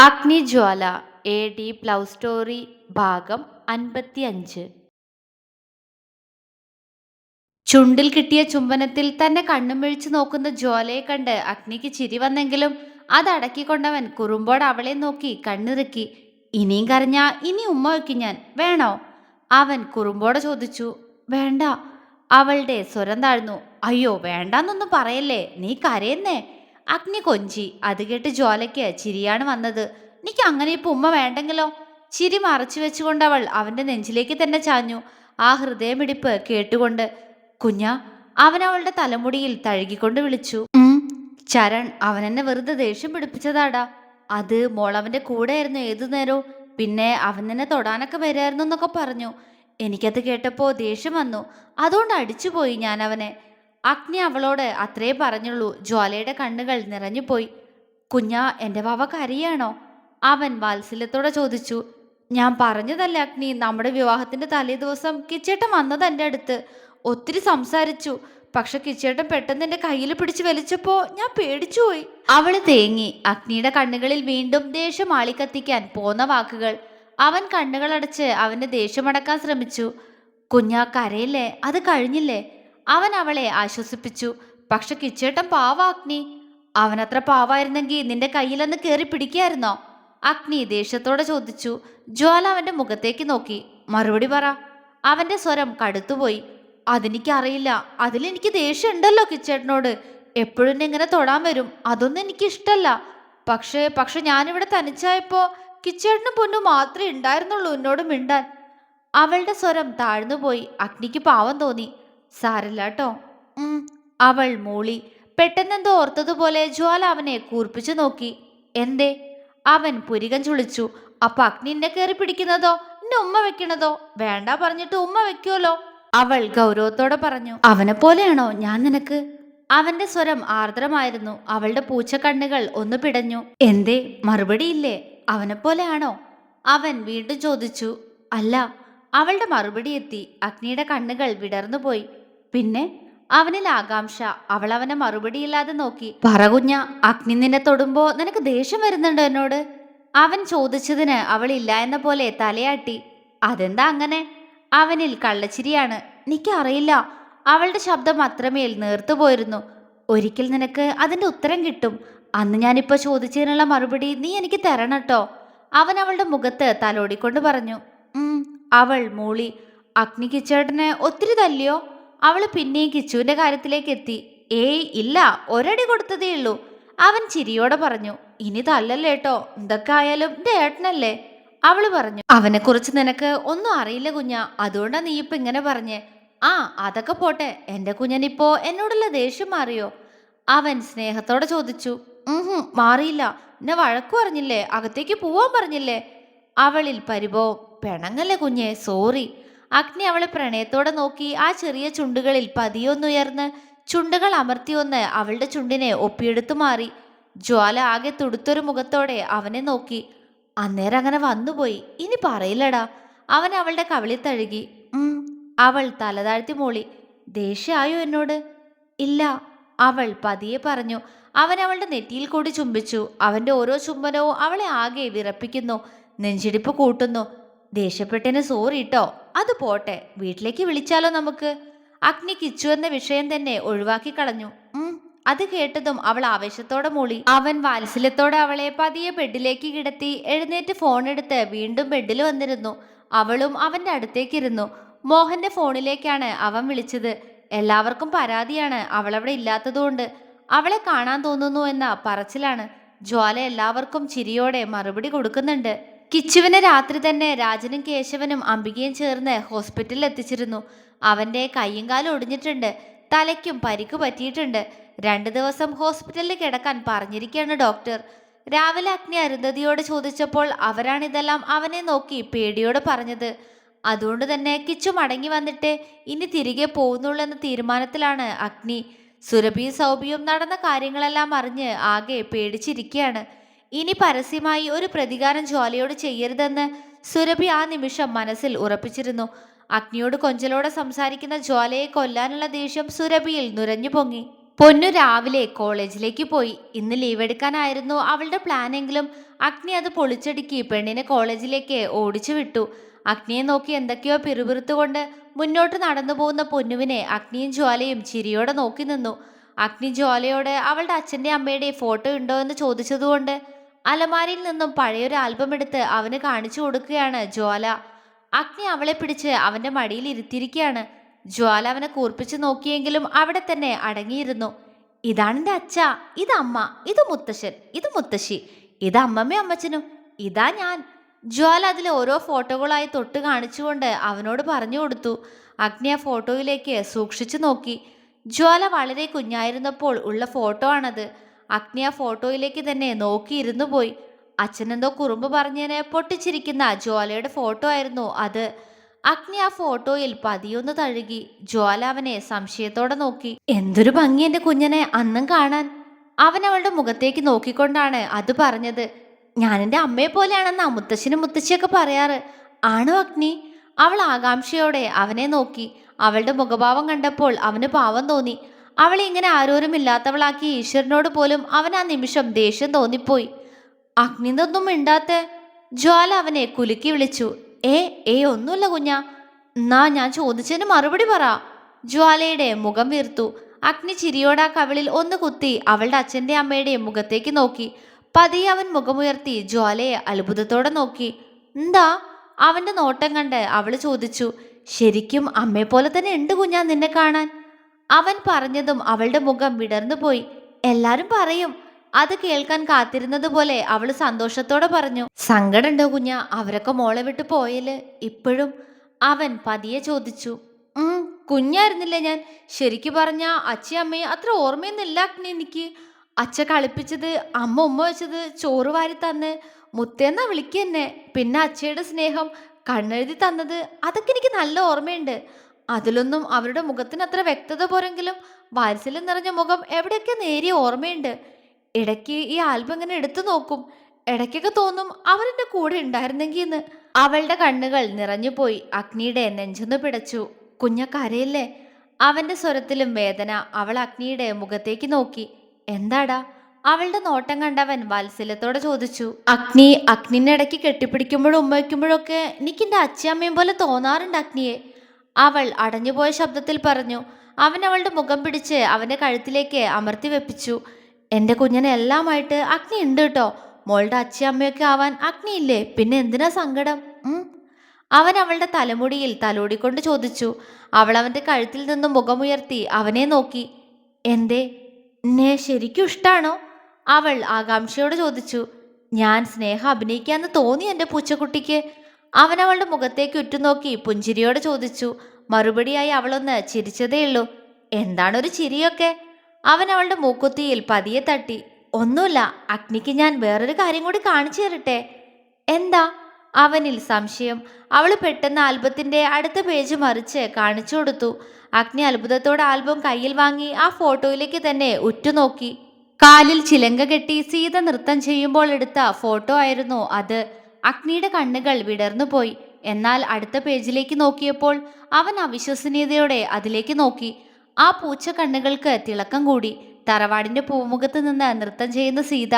അഗ്നിജ്വാല A D love story ഭാഗം അൻപത്തി അഞ്ച് ചുണ്ടിൽ കിട്ടിയ ചുംബനത്തിൽ തന്നെ കണ്ണും മിഴിച്ചു നോക്കുന്ന ജ്വാലയെ കണ്ട് അഗ്നിക്ക് ചിരി വന്നെങ്കിലും അതടക്കിക്കൊണ്ടവൻ കുറുമ്പോട് അവളെ നോക്കി കണ്ണിറുക്കി ഇനിയും കരഞ്ഞാ ഇനി ഉമ്മ വയ്ക്കും ഞാൻ വേണോ? അവൻ കുറുമ്പോട് ചോദിച്ചു വേണ്ട. അവളുടെ സ്വരം താഴ്ന്നു അയ്യോ വേണ്ടാന്നൊന്നും പറയല്ലേ നീ കരയുന്നേ? അഗ്നി കൊഞ്ചി. അത് കേട്ട് ജ്വാലയ്ക്ക് ചിരിയാണ് വന്നത്. എനിക്ക് അങ്ങനെ ഇപ്പൊ ഉമ്മ വേണ്ടെങ്കിലോ? ചിരി മറച്ചു വെച്ചുകൊണ്ട് അവൾ അവന്റെ നെഞ്ചിലേക്ക് തന്നെ ചാഞ്ഞു. ആ ഹൃദയമിടിപ്പ് കേട്ടുകൊണ്ട് കുഞ്ഞ അവൻ അവളുടെ തലമുടിയിൽ തഴുകിക്കൊണ്ട് വിളിച്ചു. ചരൺ അവൻ എന്നെ വെറുതെ ദേഷ്യം പിടിപ്പിച്ചതാടാ. അത് മോളവന്റെ കൂടെയായിരുന്നു ഏതു നേരവും. പിന്നെ അവൻ നിന്നെ തൊടാനൊക്കെ വരായിരുന്നു എന്നൊക്കെ പറഞ്ഞു. എനിക്കത് കേട്ടപ്പോ ദേഷ്യം വന്നു. അതുകൊണ്ട് അടിച്ചുപോയി ഞാൻ അവനെ. അഗ്നി അവളോട് അത്രേ പറഞ്ഞുള്ളൂ. ജ്വാലയുടെ കണ്ണുകൾ നിറഞ്ഞുപോയി കുഞ്ഞ എന്റെ വാവ കരയാണോ? അവൻ വാത്സല്യത്തോടെ ചോദിച്ചു. ഞാൻ പറഞ്ഞതല്ല അഗ്നി നമ്മുടെ വിവാഹത്തിന്റെ തലേ ദിവസം കിച്ചേട്ടൻ വന്നത് എന്റെ അടുത്ത്. ഒത്തിരി സംസാരിച്ചു. പക്ഷെ കിച്ചേട്ടൻ പെട്ടെന്ന് എന്റെ കയ്യിൽ പിടിച്ച് വലിച്ചപ്പോൾ ഞാൻ പേടിച്ചുപോയി അവൾ തേങ്ങി. അഗ്നിയുടെ കണ്ണുകളിൽ വീണ്ടും ദേഷ്യം ആളിക്കത്തിക്കാൻ പോന്ന വാക്കുകൾ. അവൻ കണ്ണുകളടച്ച് അവന്റെ ദേഷ്യമടക്കാൻ ശ്രമിച്ചു. കുഞ്ഞാ കരയില്ലേ? അത് കഴിഞ്ഞില്ലേ? അവൻ അവളെ ആശ്വസിപ്പിച്ചു. പക്ഷെ കിച്ചേട്ടൻ പാവ അഗ്നി. അവനത്ര പാവായിരുന്നെങ്കിൽ നിന്റെ കയ്യിലൊന്ന് കയറി പിടിക്കായിരുന്നോ? അഗ്നി ദേഷ്യത്തോടെ ചോദിച്ചു. ജ്വാല അവന്റെ മുഖത്തേക്ക് നോക്കി. മറുപടി പറ. അവന്റെ സ്വരം കടുത്തുപോയി. അതെനിക്കറിയില്ല. അതിലെനിക്ക് ദേഷ്യം ഉണ്ടല്ലോ കിച്ചേട്ടനോട്. എപ്പോഴും ഇങ്ങനെ തൊടാൻ വരും. അതൊന്നും എനിക്കിഷ്ടല്ല. പക്ഷേ പക്ഷെ ഞാനിവിടെ തനിച്ചായപ്പോ കിച്ചേട്ടനും പൊന്നു മാത്രമേ ഉണ്ടായിരുന്നുള്ളൂ എന്നോട് മിണ്ടാൻ. അവളുടെ സ്വരം താഴ്ന്നുപോയി. അഗ്നിക്ക് പാവം തോന്നി. സാരല്ല കേട്ടോ അവൾ മൂളി. പെട്ടെന്നെന്തോ ഓർത്തതുപോലെ ജ്വാല അവനെ കൂർപ്പിച്ചു നോക്കി. എന്തേ? അവൻ പുരികം ചുളിച്ചു. അപ്പൊ അഗ്നി എന്നെ കയറി പിടിക്കുന്നതോ? എന്നെ ഉമ്മ വെക്കണതോ? വേണ്ട പറഞ്ഞിട്ട് ഉമ്മ വെക്കുമല്ലോ അവൾ ഗൗരവത്തോടെ പറഞ്ഞു. അവനെ പോലെയാണോ ഞാൻ നിനക്ക്? അവന്റെ സ്വരം ആർദ്രമായിരുന്നു. അവളുടെ പൂച്ച കണ്ണുകൾ ഒന്ന് പിടഞ്ഞു. എന്തേ? മറുപടിയില്ലേ? അവനെ പോലെയാണോ? അവൻ വീണ്ടും ചോദിച്ചു. അല്ല അവളുടെ മറുപടി എത്തി. അഗ്നിയുടെ കണ്ണുകൾ വിടർന്നുപോയി. പിന്നെ അവനിൽ ആകാംക്ഷ. അവൾ അവനെ മറുപടിയില്ലാതെ നോക്കി. പറകുഞ്ഞ അഗ്നി നിന്നെ തൊടുമ്പോ നിനക്ക് ദേഷ്യം വരുന്നുണ്ടോ എന്നോട്? അവൻ ചോദിച്ചതിന് അവൾ ഇല്ല എന്ന പോലെ തലയാട്ടി. അതെന്താ അങ്ങനെ? അവനിൽ കള്ളച്ചിരിയാണ്. എനിക്കറിയില്ല അവളുടെ ശബ്ദം അത്രമേൽ നേർത്തുപോയിരുന്നു ഒരിക്കൽ നിനക്ക് അതിന്റെ ഉത്തരം കിട്ടും. അന്ന് ഞാനിപ്പോ ചോദിച്ചതിനുള്ള മറുപടി നീ എനിക്ക് തരണം തരണട്ടോ അവൻ അവളുടെ മുഖത്ത് തലോടിക്കൊണ്ട് പറഞ്ഞു. അവൾ മൂളി. അഗ്നി കിച്ചേട്ടനെ ഒത്തിരി തല്ലിയോ? അവൾ പിന്നെയും കിച്ചുവിന്റെ കാര്യത്തിലേക്ക് എത്തി ഏയ് ഇല്ല ഒരടി കൊടുത്തതേ ഉള്ളൂ അവൻ ചിരിയോടെ പറഞ്ഞു. ഇനി തല്ലല്ലേ കേട്ടോ എന്തൊക്കെ ആയാലും എന്റെ ഏട്ടനല്ലേ? അവൾ പറഞ്ഞു. അവനെ കുറിച്ച് നിനക്ക് ഒന്നും അറിയില്ല കുഞ്ഞ. അതുകൊണ്ടാ നീ ഇപ്പൊ ഇങ്ങനെ പറഞ്ഞേ. ആ അതൊക്കെ പോട്ടെ. എന്റെ കുഞ്ഞനിപ്പോ എന്നോടുള്ള ദേഷ്യം മാറിയോ? അവൻ സ്നേഹത്തോടെ ചോദിച്ചു. ഉഹും മാറിയില്ല. എന്നെ വഴക്കു പറഞ്ഞില്ലേ? അകത്തേക്ക് പോവാൻ പറഞ്ഞില്ലേ? അവളിൽ പരിഭവം. പെണങ്ങല്ലേ കുഞ്ഞെ? സോറി. അഗ്നി അവളെ പ്രണയത്തോടെ നോക്കി ആ ചെറിയ ചുണ്ടുകളിൽ പതിയൊന്നുയർന്ന് ചുണ്ടുകൾ അമർത്തിയൊന്ന് അവളുടെ ചുണ്ടിനെ ഒപ്പിയെടുത്തു മാറി. ജ്വാല ആകെ തുടുത്തൊരു മുഖത്തോടെ അവനെ നോക്കി. അന്നേരം അങ്ങനെ വന്നുപോയി. ഇനി പറയില്ലടാ. അവൻ അവളുടെ കവിളി തഴുകി. അവൾ തലതാഴ്ത്തി മൂളി. ദേഷ്യായോ എന്നോട്? ഇല്ല. അവൾ പതിയെ പറഞ്ഞു. അവൻ അവളുടെ നെറ്റിയിൽ കൂടി ചുംബിച്ചു. അവന്റെ ഓരോ ചുംബനവും അവളെ ആകെ വിറപ്പിക്കുന്നു. നെഞ്ചിടിപ്പ് കൂട്ടുന്നു. ദേഷ്യപ്പെട്ടതിന് സോറി ട്ടോ. അത് പോട്ടെ വീട്ടിലേക്ക് വിളിച്ചാലോ നമുക്ക്? അഗ്നി കിച്ചു എന്ന വിഷയം തന്നെ ഒഴിവാക്കി കളഞ്ഞു. അത് കേട്ടതും അവൾ ആവേശത്തോടെ മൂളി. അവൻ വാത്സല്യത്തോടെ അവളെ പതിയെ ബെഡിലേക്ക് കിടത്തി എഴുന്നേറ്റ് ഫോൺ എടുത്ത് വീണ്ടും ബെഡിൽ വന്നിരുന്നു. അവളും അവന്റെ അടുത്തേക്കിരുന്നു. മോഹന്റെ ഫോണിലേക്കാണ് അവൻ വിളിച്ചത്. എല്ലാവർക്കും പരാതിയാണ് അവളവിടെ ഇല്ലാത്തതുകൊണ്ട്. അവളെ കാണാൻ തോന്നുന്നു എന്ന പറച്ചിലാണ്. ജ്വാല എല്ലാവർക്കും ചിരിയോടെ മറുപടി കൊടുക്കുന്നുണ്ട്. കിച്ചുവിനെ രാത്രി തന്നെ രാജനും കേശവനും അംബികയും ചേർന്ന് ഹോസ്പിറ്റലിൽ എത്തിച്ചിരുന്നു. അവന്റെ കൈയും കാലും ഒടിഞ്ഞിട്ടുണ്ട്. തലയ്ക്കും പരിക്ക് പറ്റിയിട്ടുണ്ട്. രണ്ട് ദിവസം ഹോസ്പിറ്റലിൽ കിടക്കാൻ പറഞ്ഞിരിക്കുകയാണ് ഡോക്ടർ. രാവിലെ അഗ്നി അരുന്ധതിയോട് ചോദിച്ചപ്പോൾ അവരാണിതെല്ലാം അവനെ നോക്കി പേടിയോട് പറഞ്ഞത്. അതുകൊണ്ട് തന്നെ കിച്ചു മടങ്ങി വന്നിട്ട് ഇനി തിരികെ പോകുന്നുള്ളൂ എന്ന തീരുമാനത്തിലാണ് അഗ്നി. സുരഭിയും സൗഭിയും നടന്ന കാര്യങ്ങളെല്ലാം അറിഞ്ഞ് ആകെ പേടിച്ചിരിക്കുകയാണ്. ഇനി പരസ്യമായി ഒരു പ്രതികാരം ജ്വാലയോട് ചെയ്യരുതെന്ന് സുരഭി ആ നിമിഷം മനസ്സിൽ ഉറപ്പിച്ചിരുന്നു. അഗ്നിയോട് കൊഞ്ചലോടെ സംസാരിക്കുന്ന ജ്വാലയെ കൊല്ലാനുള്ള ദേഷ്യം സുരഭിയിൽ നുരഞ്ഞു പൊങ്ങി. പൊന്നു രാവിലെ കോളേജിലേക്ക് പോയി. ഇന്ന് ലീവ് എടുക്കാനായിരുന്നു അവളുടെ പ്ലാൻ എങ്കിലും അഗ്നി അത് പൊളിച്ചടുക്കി പെണ്ണിനെ കോളേജിലേക്ക് ഓടിച്ചു വിട്ടു. അഗ്നിയെ നോക്കി എന്തൊക്കെയോ പിറുപിറുത്തുകൊണ്ട് മുന്നോട്ട് നടന്നു പോകുന്ന പൊന്നുവിനെ അഗ്നിയും ജ്വാലയും ചിരിയോടെ നോക്കി നിന്നു. അഗ്നി ജ്വാലയോട് അവളുടെ അച്ഛന്റെ അമ്മയുടെ ഫോട്ടോ ഉണ്ടോ എന്ന് ചോദിച്ചതുകൊണ്ട് അലമാരിയിൽ നിന്നും പഴയൊരു ആൽബം എടുത്ത് അവന് കാണിച്ചു കൊടുക്കുകയാണ് ജ്വാല. അഗ്നി അവളെ പിടിച്ച് അവന്റെ മടിയിൽ ഇരുത്തിയിരിക്കുകയാണ്. ജ്വാല അവനെ കൂർപ്പിച്ചു നോക്കിയെങ്കിലും അവിടെ തന്നെ അടങ്ങിയിരുന്നു. ഇതാണ് എന്റെ അച്ഛ ഇത് അമ്മ ഇത് മുത്തശ്ശൻ ഇത് മുത്തശ്ശി ഇത് അമ്മമ്മയും അമ്മച്ചനും ഇതാ ഞാൻ. ജ്വാല അതിൽ ഓരോ ഫോട്ടോകളായി തൊട്ട് കാണിച്ചുകൊണ്ട് അവനോട് പറഞ്ഞു കൊടുത്തു. അഗ്നി ആ ഫോട്ടോയിലേക്ക് സൂക്ഷിച്ചു നോക്കി. ജ്വാല വളരെ കുഞ്ഞായിരുന്നപ്പോൾ ഉള്ള ഫോട്ടോ ആണത്. അഗ്നി ആ ഫോട്ടോയിലേക്ക് തന്നെ നോക്കിയിരുന്നു പോയി. അച്ഛനെന്തോ കുറുമ്പ് പറഞ്ഞതിന് പൊട്ടിച്ചിരിക്കുന്ന ജ്വാലയുടെ ഫോട്ടോ ആയിരുന്നു അത്. അഗ്നി ആ ഫോട്ടോയിൽ പതിയൊന്ന് തഴുകി. ജ്വാല അവനെ സംശയത്തോടെ നോക്കി. എന്തൊരു ഭംഗി എന്റെ കുഞ്ഞനെ അന്നും കാണാൻ. അവൻ അവളുടെ മുഖത്തേക്ക് നോക്കിക്കൊണ്ടാണ് അത് പറഞ്ഞത്. ഞാൻ എന്റെ അമ്മയെ പോലെയാണെന്ന് മുത്തശ്ശനും മുത്തശ്ശിയൊക്കെ പറയാറ്. ആണോ അഗ്നി? അവൾ ആകാംക്ഷയോടെ അവനെ നോക്കി. അവളുടെ മുഖഭാവം കണ്ടപ്പോൾ അവന് പാവം തോന്നി. അവളെ ഇങ്ങനെ ആരോരുമില്ലാത്തവളാക്കി ഈശ്വരനോട് പോലും അവൻ ആ നിമിഷം ദേഷ്യം തോന്നിപ്പോയി. അഗ്നിതൊന്നും മിണ്ടാത്ത? ജ്വാല അവനെ കുലുക്കി വിളിച്ചു. ഏ ഏ ഒന്നുമില്ല കുഞ്ഞ. എന്നാ ഞാൻ ചോദിച്ചതിന് മറുപടി പറ. ജ്വാലയുടെ മുഖം വീർത്തു. അഗ്നി ചിരിയോടാ കവിളിൽ ഒന്ന് കുത്തി അവളുടെ അച്ഛന്റെ അമ്മയുടെ മുഖത്തേക്ക് നോക്കി. പതിയെ അവൻ മുഖമുയർത്തി ജ്വാലയെ അത്ഭുതത്തോടെ നോക്കി. എന്താ? അവന്റെ നോട്ടം കണ്ട് അവൾ ചോദിച്ചു. ശരിക്കും അമ്മയെ പോലെ തന്നെ ഉണ്ട് കുഞ്ഞാ നിന്നെ കാണാൻ? അവൻ പറഞ്ഞതും അവളുടെ മുഖം വിടർന്നു പോയി. എല്ലാരും പറയും അത് കേൾക്കാൻ കാത്തിരുന്നത് പോലെ അവൾ സന്തോഷത്തോടെ പറഞ്ഞു. സങ്കടുണ്ടോ കുഞ്ഞ? അവരൊക്കെ മോളെ വിട്ട് പോയൽ ഇപ്പോഴും? അവൻ പതിയെ ചോദിച്ചു. ഉം കുഞ്ഞായിരുന്നില്ലേ ഞാൻ? ശരിക്കു പറഞ്ഞ അച്ഛയും അത്ര ഓർമ്മയൊന്നുമില്ല എനിക്ക്. അച്ഛ കളിപ്പിച്ചത് അമ്മ ഉമ്മ വെച്ചത് ചോറ് വാരി തന്ന്. മുത്തേന്നാ വിളിക്കന്നെ പിന്നെ അച്ഛയുടെ സ്നേഹം കണ്ണെഴുതി തന്നത് അതൊക്കെ എനിക്ക് നല്ല ഓർമ്മയുണ്ട്. അതിലൊന്നും അവരുടെ മുഖത്തിന് അത്ര വ്യക്തത പോരെങ്കിലും വാത്സല്യം നിറഞ്ഞ മുഖം എവിടെയൊക്കെ നേരിയ ഓർമ്മയുണ്ട്. ഇടയ്ക്ക് ഈ ആൽബം ഇങ്ങനെ എടുത്തു നോക്കും. ഇടയ്ക്കൊക്കെ തോന്നും അവരെന്റെ കൂടെ ഉണ്ടായിരുന്നെങ്കിൽ എന്ന്. അവളുടെ കണ്ണുകൾ നിറഞ്ഞുപോയി അഗ്നിയുടെ നെഞ്ചൊന്ന് പിടച്ചു. കുഞ്ഞക്കരയില്ലേ? അവന്റെ സ്വരത്തിലും വേദന അവൾ അഗ്നിയുടെ മുഖത്തേക്ക് നോക്കി. എന്താടാ? അവളുടെ നോട്ടം കണ്ടവൻ വാത്സല്യത്തോടെ ചോദിച്ചു. അഗ്നി അഗ്നിനെ ഇടയ്ക്ക് കെട്ടിപ്പിടിക്കുമ്പോഴും ഉമ്മയ്ക്കുമ്പോഴൊക്കെ വയ്ക്കുമ്പോഴൊക്കെ എനിക്ക് എന്റെ അച്ഛയമ്മയും പോലെ തോന്നാറുണ്ട് അഗ്നിയെ. അവൾ അടഞ്ഞുപോയ ശബ്ദത്തിൽ പറഞ്ഞു അവൻ അവളുടെ മുഖം പിടിച്ച് അവന്റെ കഴുത്തിലേക്ക് അമർത്തി വെപ്പിച്ചു. എന്റെ കുഞ്ഞിനെ എല്ലാമായിട്ട് അഗ്നി ഉണ്ട് കേട്ടോ. മോളുടെ അച്ഛയമ്മയൊക്കെ ആവാൻ അഗ്നിയില്ലേ? പിന്നെ എന്തിനാ സങ്കടം? അവൻ അവളുടെ തലമുടിയിൽ തലോടിക്കൊണ്ട് ചോദിച്ചു. അവൾ അവന്റെ കഴുത്തിൽ നിന്നും മുഖമുയർത്തി അവനെ നോക്കി. എന്തേ എന്നെ ശരിക്കും ഇഷ്ടാണോ? അവൾ ആകാംക്ഷയോട് ചോദിച്ചു. ഞാൻ സ്നേഹം അഭിനയിക്കാന്ന് തോന്നി എന്റെ പൂച്ചക്കുട്ടിക്ക്. അവൻ അവളുടെ മുഖത്തേക്ക് ഉറ്റുനോക്കി പുഞ്ചിരിയോട് ചോദിച്ചു മറുപടിയായി അവളൊന്ന് ചിരിച്ചതേയുള്ളൂ എന്താണൊരു ചിരിയൊക്കെ? അവൻ അവളുടെ മൂക്കുത്തിയിൽ പതിയെ തട്ടി ഒന്നുമില്ല അഗ്നിക്ക് ഞാൻ വേറൊരു കാര്യം കൂടി കാണിച്ചു തരട്ടെ. എന്താ? അവനിൽ സംശയം. അവൾ പെട്ടെന്ന് ആൽബത്തിന്റെ അടുത്ത പേജ് മറിച്ച് കാണിച്ചു കൊടുത്തു. അഗ്നി അത്ഭുതത്തോടെ ആൽബം കയ്യിൽ വാങ്ങി ആ ഫോട്ടോയിലേക്ക് തന്നെ ഉറ്റുനോക്കി. കാലിൽ ചിലങ്ക കെട്ടി സീത നൃത്തം ചെയ്യുമ്പോൾ എടുത്ത ഫോട്ടോ ആയിരുന്നു അത്. അഗ്നിയുടെ കണ്ണുകൾ വിടർന്നുപോയി എന്നാൽ അടുത്ത പേജിലേക്ക് നോക്കിയപ്പോൾ അവൻ അവിശ്വസനീയതയോടെ അതിലേക്ക് നോക്കി. ആ പൂച്ച കണ്ണുകൾക്ക് തിളക്കം കൂടി. തറവാടിന്റെ പൂമുഖത്ത് നിന്ന് നൃത്തം ചെയ്യുന്ന സീത.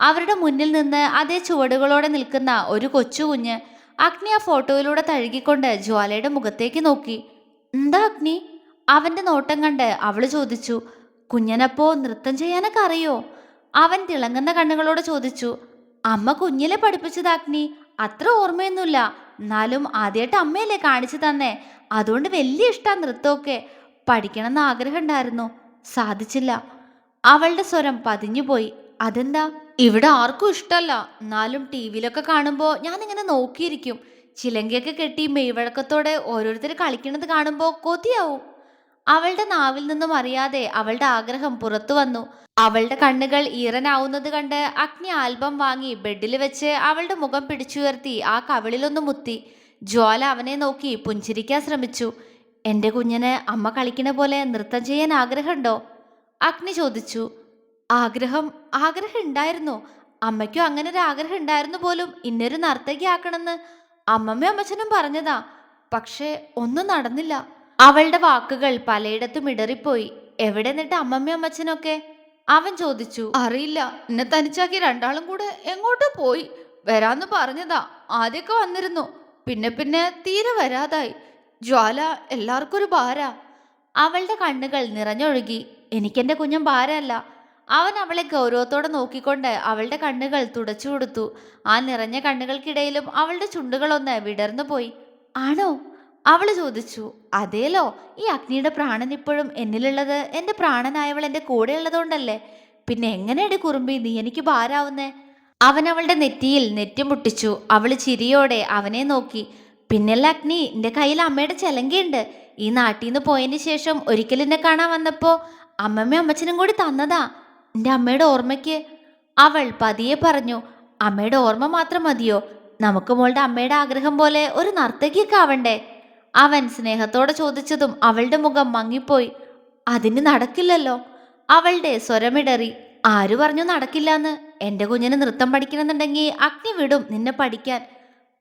അവരുടെ മുന്നിൽ നിന്ന് അതേ ചുവടുകളോടെ നിൽക്കുന്ന ഒരു കൊച്ചു കുഞ്ഞ് അഗ്നി ആ ഫോട്ടോയിലൂടെ തഴുകിക്കൊണ്ട് ജ്വാലയുടെ മുഖത്തേക്ക് നോക്കി. എന്താ അഗ്നി? അവന്റെ നോട്ടം കണ്ട് അവൾ ചോദിച്ചു. കുഞ്ഞനപ്പോ നൃത്തം ചെയ്യാനൊക്കെ അറിയോ? അവൻ തിളങ്ങുന്ന കണ്ണുകളോട് ചോദിച്ചു. അമ്മ കുഞ്ഞിലെ പഠിപ്പിച്ചത് അഗ്നി. അത്ര ഓർമ്മയൊന്നുമില്ല. എന്നാലും ആദ്യമായിട്ട് അമ്മയല്ലേ കാണിച്ചു തന്നേ. അതുകൊണ്ട് വലിയ ഇഷ്ടം നൃത്തമൊക്കെ. പഠിക്കണമെന്ന് ആഗ്രഹം ഉണ്ടായിരുന്നു സാധിച്ചില്ല. അവളുടെ സ്വരം പതിഞ്ഞുപോയി. അതെന്താ? ഇവിടെ ആർക്കും ഇഷ്ടമല്ല. എന്നാലും ടി വിയിലൊക്കെ കാണുമ്പോൾ ഞാനിങ്ങനെ നോക്കിയിരിക്കും. ചിലങ്കയൊക്കെ കെട്ടി മെയ്വഴക്കത്തോടെ ഓരോരുത്തർ കളിക്കുന്നത് കാണുമ്പോൾ കൊതിയാവും. അവളുടെ നാവിൽ നിന്നും അറിയാതെ അവളുടെ ആഗ്രഹം പുറത്തു വന്നു. അവളുടെ കണ്ണുകൾ ഈറനാവുന്നത് കണ്ട് അഗ്നി ആൽബം വാങ്ങി ബെഡിൽ വെച്ച് അവളുടെ മുഖം പിടിച്ചുയർത്തി ആ കവിളിലൊന്ന് മുത്തി. ജ്വാല അവനെ നോക്കി പുഞ്ചിരിക്കാൻ ശ്രമിച്ചു. എന്റെ കുഞ്ഞിന് അമ്മ കളിക്കണ പോലെ നൃത്തം ചെയ്യാൻ ആഗ്രഹമുണ്ടോ? അഗ്നി ചോദിച്ചു. ആഗ്രഹം ആഗ്രഹം ഉണ്ടായിരുന്നു അമ്മയ്ക്കും അങ്ങനെ ഒരു ആഗ്രഹം ഉണ്ടായിരുന്നു പോലും ഇന്നൊരു നർത്തകിയാക്കണമെന്ന് അമ്മമ്മയും അമ്മച്ചനും പറഞ്ഞതാ. പക്ഷേ ഒന്നും നടന്നില്ല. അവളുടെ വാക്കുകൾ പലയിടത്തും ഇടറിപ്പോയി. എവിടെ നിന്നിട്ട് അമ്മമ്മയും അമ്മച്ചനൊക്കെ? അവൻ ചോദിച്ചു. അറിയില്ല. എന്നെ തനിച്ചാക്കി രണ്ടാളും കൂടെ എങ്ങോട്ടോ പോയി. വരാന്ന് പറഞ്ഞതാ. ആദ്യമൊക്കെ വന്നിരുന്നു. പിന്നെ പിന്നെ തീരെ വരാതായി. ജ്വാല എല്ലാവർക്കും ഒരു ഭാര. അവളുടെ കണ്ണുകൾ നിറഞ്ഞൊഴുകി. എനിക്കെന്റെ കുഞ്ഞും ഭാരമല്ല അവൻ അവളെ ഗൗരവത്തോടെ നോക്കിക്കൊണ്ട് അവളുടെ കണ്ണുകൾ തുടച്ചു കൊടുത്തു. ആ നിറഞ്ഞ കണ്ണുകൾക്കിടയിലും അവളുടെ ചുണ്ടുകളൊന്ന് വിടർന്നു പോയി ആണോ? അവൾ ചോദിച്ചു അതേലോ ഈ അഗ്നിയുടെ പ്രാണൻ ഇപ്പോഴും എന്നിലുള്ളത്? എന്റെ പ്രാണനായവൾ എന്റെ കൂടെ ഉള്ളതുകൊണ്ടല്ലേ? പിന്നെ എങ്ങനെയാണ് കുറുമ്പി നീ എനിക്ക് ഭാരാവുന്നേ? അവൻ അവളുടെ നെറ്റിയിൽ നെറ്റി മുട്ടിച്ചു. അവൾ ചിരിയോടെ അവനെ നോക്കി. പിന്നല്ല അഗ്നി എന്റെ കയ്യിൽ അമ്മയുടെ ചെലങ്കയുണ്ട്. ഈ നാട്ടിൽ നിന്ന് പോയതിന് ശേഷം ഒരിക്കലും എന്നെ കാണാൻ വന്നപ്പോൾ അമ്മമ്മ അമ്മച്ചനും കൂടി തന്നതാ. എന്റെ അമ്മയുടെ ഓർമ്മയ്ക്ക്? അവൾ പതിയെ പറഞ്ഞു അമ്മയുടെ ഓർമ്മ മാത്രം മതിയോ? നമുക്ക് മോളുടെ അമ്മയുടെ ആഗ്രഹം പോലെ ഒരു നർത്തകിയൊക്കെ ആവണ്ടേ? അവൻ സ്നേഹത്തോടെ ചോദിച്ചതും അവളുടെ മുഖം മങ്ങിപ്പോയി. അതിന് നടക്കില്ലല്ലോ. അവളുടെ സ്വരമിടറി. ആര് പറഞ്ഞു നടക്കില്ലാന്ന്? എന്റെ കുഞ്ഞിന് നൃത്തം പഠിക്കണമെന്നുണ്ടെങ്കിൽ അഗ്നി വിടും നിന്നെ പഠിക്കാൻ.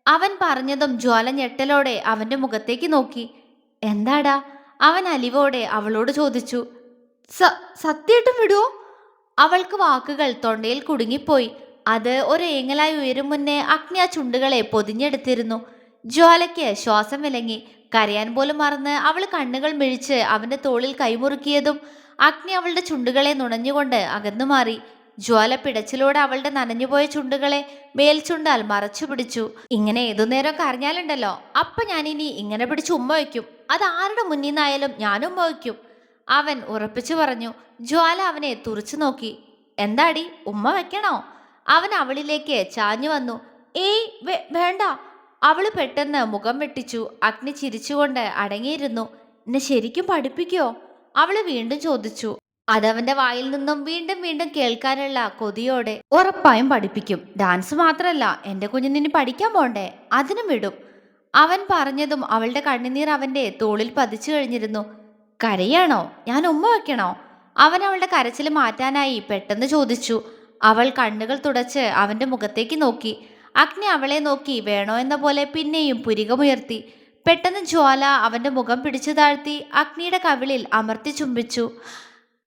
അവൻ പറഞ്ഞതും ജ്വാല ഞെട്ടലോടെ അവന്റെ മുഖത്തേക്ക് നോക്കി. എന്താടാ? അവൻ അലിവോടെ അവളോട് ചോദിച്ചു. സ സത്യമായിട്ടും വിടുവോ? അവൾക്ക് വാക്കുകൾ തൊണ്ടയിൽ കുടുങ്ങിപ്പോയി. അത് ഒരു ഏങ്ങലായി ഉയരും മുന്നേ അഗ്നി ആ ചുണ്ടുകളെ പൊതിഞ്ഞെടുത്തിരുന്നു. ജ്വാലയ്ക്ക് ശ്വാസം വിലങ്ങി. കരയാൻ പോലും മറന്ന് അവൾ കണ്ണുകൾ മിഴിച്ച് അവന്റെ തോളിൽ കൈമുറുക്കിയതും അഗ്നി അവളുടെ ചുണ്ടുകളെ നുണഞ്ഞുകൊണ്ട് അകന്നു മാറി. ജ്വാല പിടച്ചിലൂടെ അവളുടെ നനഞ്ഞുപോയ ചുണ്ടുകളെ മേൽചുണ്ടാൽ മറച്ചു പിടിച്ചു. ഇങ്ങനെ ഏതു നേരം കരഞ്ഞാലുണ്ടല്ലോ. അപ്പൊ ഞാനിനി ഇങ്ങനെ പിടിച്ച് ഉമ്മ വയ്ക്കും. അത് ആരുടെ മുന്നിൽ നിന്നായാലും ഞാനും ഉമ്മ വയ്ക്കും. അവൻ ഉറപ്പിച്ചു പറഞ്ഞു. ജ്വാല അവനെ തുറച്ചു നോക്കി. എന്താടി ഉമ്മ വെക്കണോ അവൻ അവളിലേക്ക് ചാഞ്ഞു വന്നു. ഏയ് വേണ്ട. അവൾ പെട്ടെന്ന് മുഖം വെട്ടിച്ചു അഗ്നി ചിരിച്ചുകൊണ്ട് അടങ്ങിയിരുന്നു. എന്നെ ശരിക്കും പഠിപ്പിക്കോ? അവൾ വീണ്ടും ചോദിച്ചു. അതവന്റെ വായിൽ നിന്നും വീണ്ടും വീണ്ടും കേൾക്കാനുള്ള കൊതിയോടെ. ഉറപ്പായും പഠിപ്പിക്കും. ഡാൻസ് മാത്രല്ല എന്റെ കുഞ്ഞിനി പഠിക്കാൻ പോണ്ടേ? അതിനും വിടും. അവൻ പറഞ്ഞതും അവളുടെ കണ്ണുനീർ അവന്റെ തോളിൽ പതിച്ചു കഴിഞ്ഞിരുന്നു. കരയാണോ? ഞാൻ ഉമ്മ വെക്കണോ? അവൻ അവളുടെ കരച്ചിൽ മാറ്റാനായി പെട്ടെന്ന് ചോദിച്ചു. അവൾ കണ്ണുകൾ തുടച്ച് അവന്റെ മുഖത്തേക്ക് നോക്കി. അഗ്നി അവളെ നോക്കി വേണോ എന്ന പോലെ പിന്നെയും പുരികമുയർത്തി. പെട്ടെന്ന് ജ്വാല അവന്റെ മുഖം പിടിച്ചു താഴ്ത്തി അഗ്നിയുടെ കവിളിൽ അമർത്തി ചുംബിച്ചു.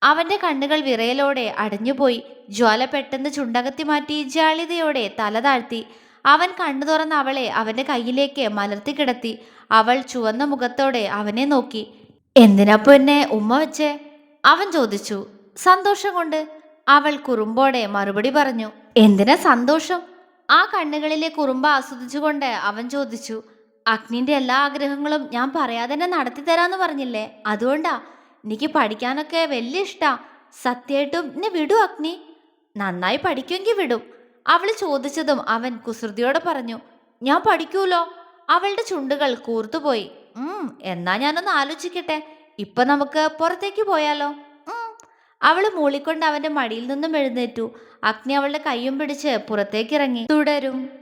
അവന്റെ കണ്ണുകൾ വിറയലോടെ അടഞ്ഞുപോയി. ജ്വാല പെട്ടെന്ന് ചുണ്ടകത്തി മാറ്റി ജാളിതയോടെ തല താഴ്ത്തി. അവൻ കണ്ണു തുറന്ന് അവളെ അവന്റെ കയ്യിലേക്ക് മലർത്തി കിടത്തി. അവൾ ചുവന്ന മുഖത്തോടെ അവനെ നോക്കി. എന്തിനപ്പോ എന്നെ ഉമ്മ വെച്ചേ? അവൻ ചോദിച്ചു. സന്തോഷം കൊണ്ട്. അവൾ കുറുമ്പോടെ മറുപടി പറഞ്ഞു. എന്തിനാ സന്തോഷം? ആ കണ്ണുകളിലെ കുറുമ്പ് ആസ്വദിച്ചുകൊണ്ട് അവൻ ചോദിച്ചു അഗ്നിന്റെ എല്ലാ ആഗ്രഹങ്ങളും ഞാൻ പറയാതെ തന്നെ നടത്തി തരാന്ന് പറഞ്ഞില്ലേ? അതുകൊണ്ടാ? എനിക്ക് പഠിക്കാനൊക്കെ വലിയ ഇഷ്ടാ. സത്യമായിട്ടും എന്നെ വിടൂ അഗ്നി. നന്നായി പഠിക്കുമെങ്കിൽ വിടും. അവൾ ചോദിച്ചതും അവൻ കുസൃതിയോടെ പറഞ്ഞു ഞാൻ പഠിക്കൂലോ? അവളുടെ ചുണ്ടുകൾ കൂർത്തുപോയി. ഉം എന്നാ ഞാനൊന്ന് ആലോചിക്കട്ടെ. ഇപ്പൊ നമുക്ക് പുറത്തേക്ക് പോയാലോ? ഉം. അവൾ മൂളിക്കൊണ്ട് അവന്റെ മടിയിൽ നിന്നും എഴുന്നേറ്റു. അഗ്നി അവളുടെ കയ്യും പിടിച്ച് പുറത്തേക്കിറങ്ങി. തുടരും.